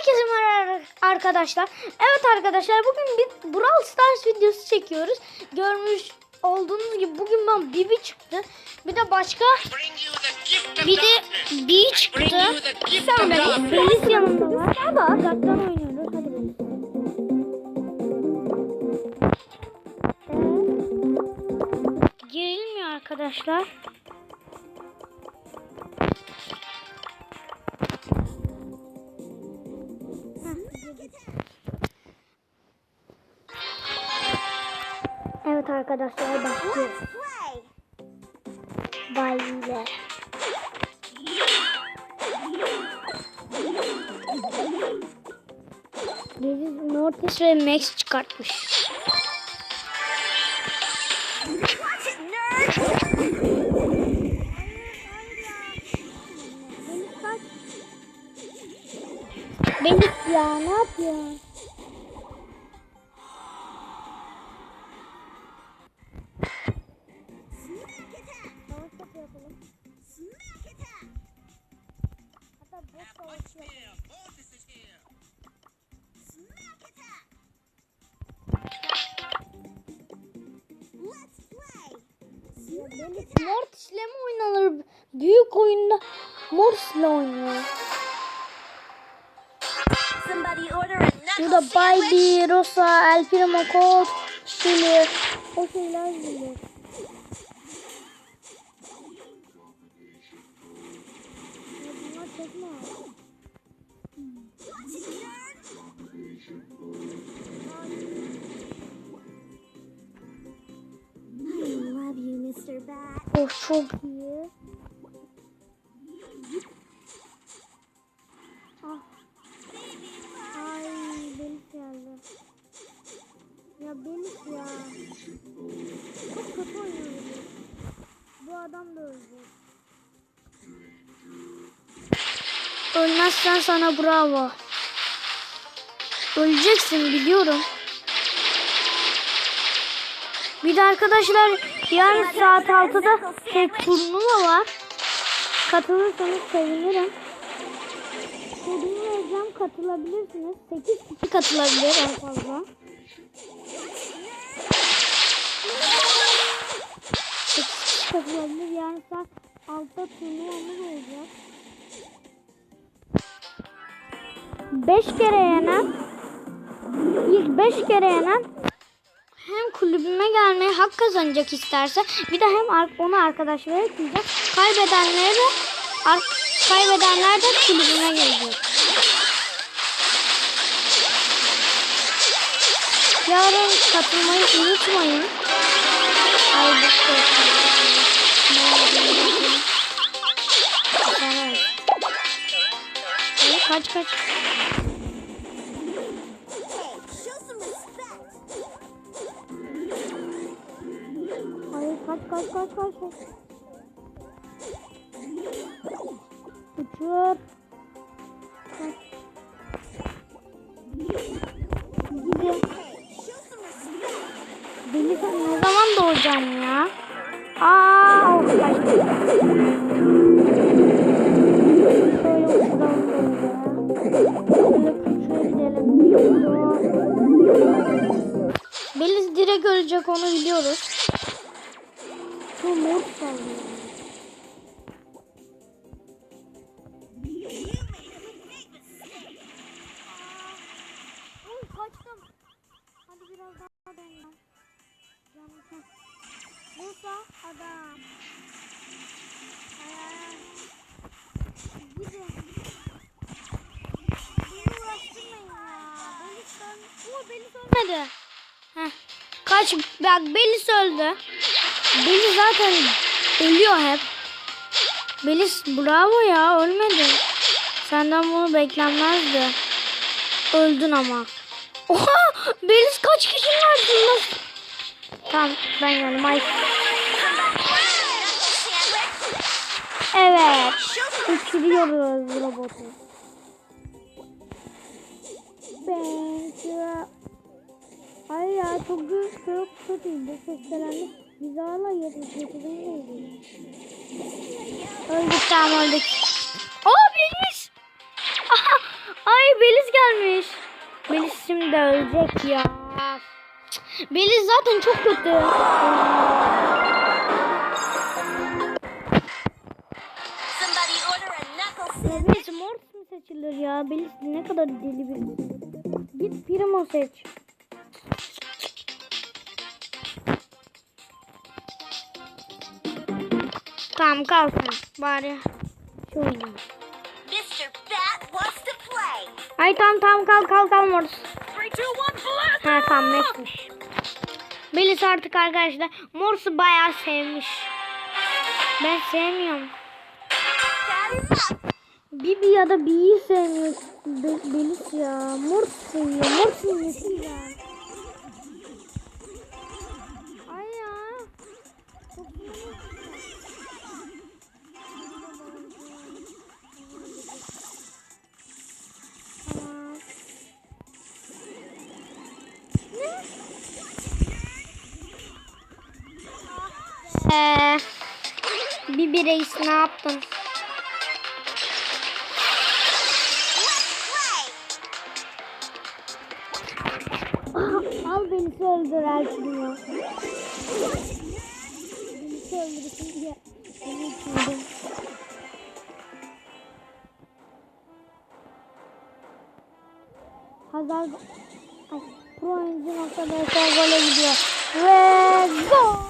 Herkese merhaba arkadaşlar. Evet arkadaşlar bugün bir Brawl Stars videosu çekiyoruz. Görmüş olduğunuz gibi bugün bana Bibi çıktı. Bir de başka bir de B çıktı. Sen de Beliz yanımda var. Uzaktan oynuyoruz. Hadi. Evet. Girilmiyor arkadaşlar. Evet arkadaşlar başlıyoruz. Bayile. Beliz Mortis ve Max çıkartmış. Beliz ya ne yapıyorsun? Mortis'le mi oynanır? Büyük oyunda Mortis'le oynuyor. Burada. Baby, Rosa, El Primo, Colt, Chili. O şeyler. Ya bunlar çekme çok iyi. Ah. Ay Belis geldi. Ya Belis ya. Çok kötü oynuyor Belis. Bu adam da ölecek. Ölmezsen sana bravo. Öleceksin biliyorum. Bir de arkadaşlar yarın saat 6'da şey turnuva var. Katılırsanız sevinirim. Kodunu vereceğim katılabilirsiniz. 8 kişi katılabilir en fazla. 8 kişi katılabilir. Yarın saat 6'da turnuvamız olacak. 5 kere yenen ilk 5 kere yenen hem kulübüme gelmeye hak kazanacak isterse bir de hem onu arkadaşlara ekleyecek. Kaybedenleri de kaybedenler de kulübüme gelecek. Yarın katılmayı unutmayın. Ay Kaç kaç. Kaç. kaç. Uçur. Respect. Deli sen ne zaman doğacaksın ya? Aa, gidelim. Beliz direkt ölecek onu biliyoruz. Şu mor. Oy kaçtım. Hadi biraz daha deneyim. Canım sen. Bursa adam. Ay ay ay. Gidin. Beni uğraştırmayın ya. Belis ölmedi. Oo Belis ölmedi. Heh. Kaç. Bak Belis öldü. Belis zaten ölüyor hep. Belis bravo ya ölmedi. Senden bunu beklenmezdi. Öldün ama. Oha! Belis kaç kişinin arasında? Tamam ben yanım. Ay. Evet. Uçuruyoruz robotu. You. Ay ya çok güzel çok kötüydü. Seslendi. Biz hala yetiştirmeyiz. Öldük tamam öldük. Aa Beliz. Aha, Ay Beliz gelmiş. Melis şimdi ölecek ya. Melis zaten çok kötü. Somebody order a knuckle sandwich. Evet mor mu seçilir ya? Melis ne kadar deli bir. Git Primo seç. Tamam kal sen. Bari şu oynayayım. Play. Ay tamam tamam kal kal kal mor. 3, 2, 1, blast! Ha tamam netmiş. Melis artık arkadaşlar Morse'u bayağı sevmiş. Ben sevmiyorum. Bibi ya da B'yi sevmiyor. Be Melis ya. Morse seviyor. Morse'un nesi Bibi reis ne yaptın? Al beni öldür Elçin'e. Beni öldürsün diye. Beni içmedim. Hazar Pro oyuncu nokta BS gole gidiyor. Ve gol!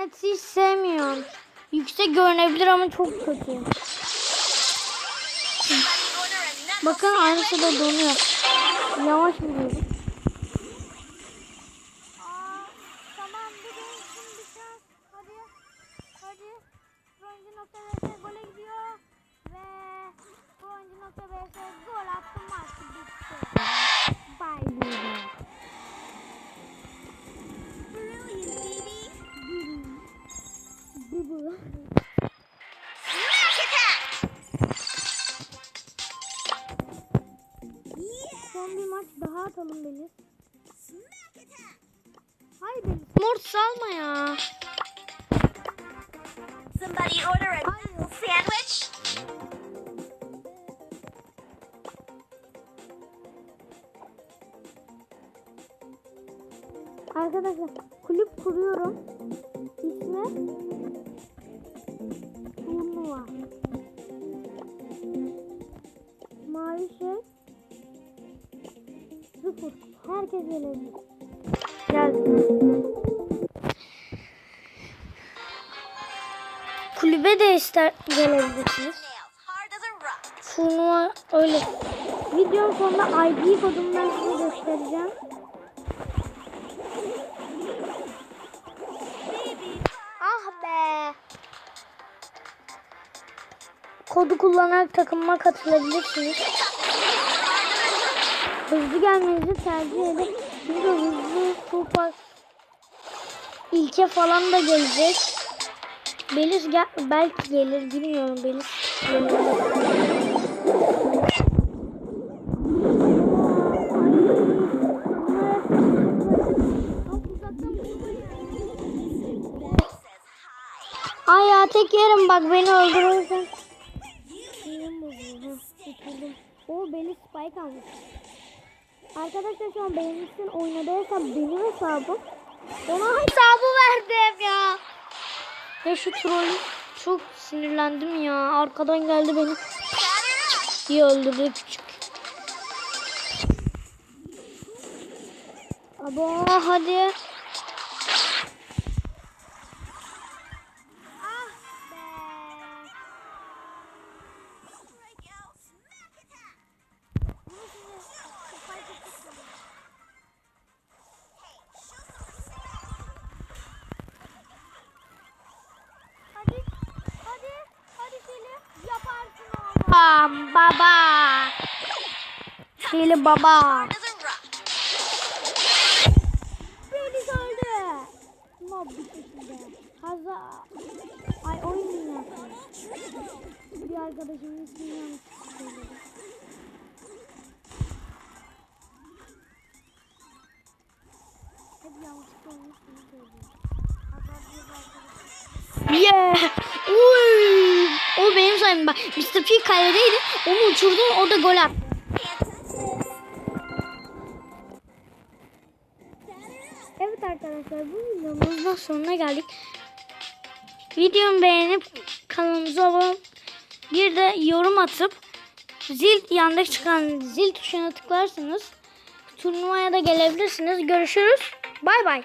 İnterneti hiç sevmiyorum. Yüksek görünebilir ama çok kötü. Bakın aynısı da donuyor. Yavaş gidiyor. Aa, Attack. Son bir maç daha atalım Deniz. Hayır Deniz. Mort salma ya. Somebody order a sandwich. Arkadaşlar kulüp kuruyorum. İsmi Turnuva. Mavi şey sıfır. Herkes gelebilir. Geldim. Kulübe de ister gelebilirsiniz. Turnuva öyle. Videonun sonunda ID kodumu ben göstereceğim. Ah be. Kodu kullanarak takımıma katılabilirsiniz. Hızlı gelmenizi tercih edin. Çünkü hızlı super ilke falan da gelecek. Beliz gel belki gelir bilmiyorum Beliz gelir. Ay ya tek yerim bak beni öldürürsen. Sinirim bozuldu. Heh, Sıkıldım. O beni spike almış. Arkadaşlar şu an benim için oynadığı hesap benim hesabım. Ona hesabı verdim ya. Ya şu troll çok sinirlendim ya. Arkadan geldi beni diye öldürdü küçük. Abo hadi. Baba. Hile baba. Beni söyledi. Mob bitkisinde. Haza. Ay oyun yapıyor. Bir arkadaşımın ismini yanlış söyledi. Hep bir arkadaşım. Yeah. Sayım bak. Mr. P kaledeydi. Onu uçurdu. O da gol attı. Evet arkadaşlar bu videomuzun sonuna geldik. Videomu beğenip kanalımıza abone bir de yorum atıp zil yandaki çıkan zil tuşuna tıklarsanız turnuvaya da gelebilirsiniz. Görüşürüz. Bay bay.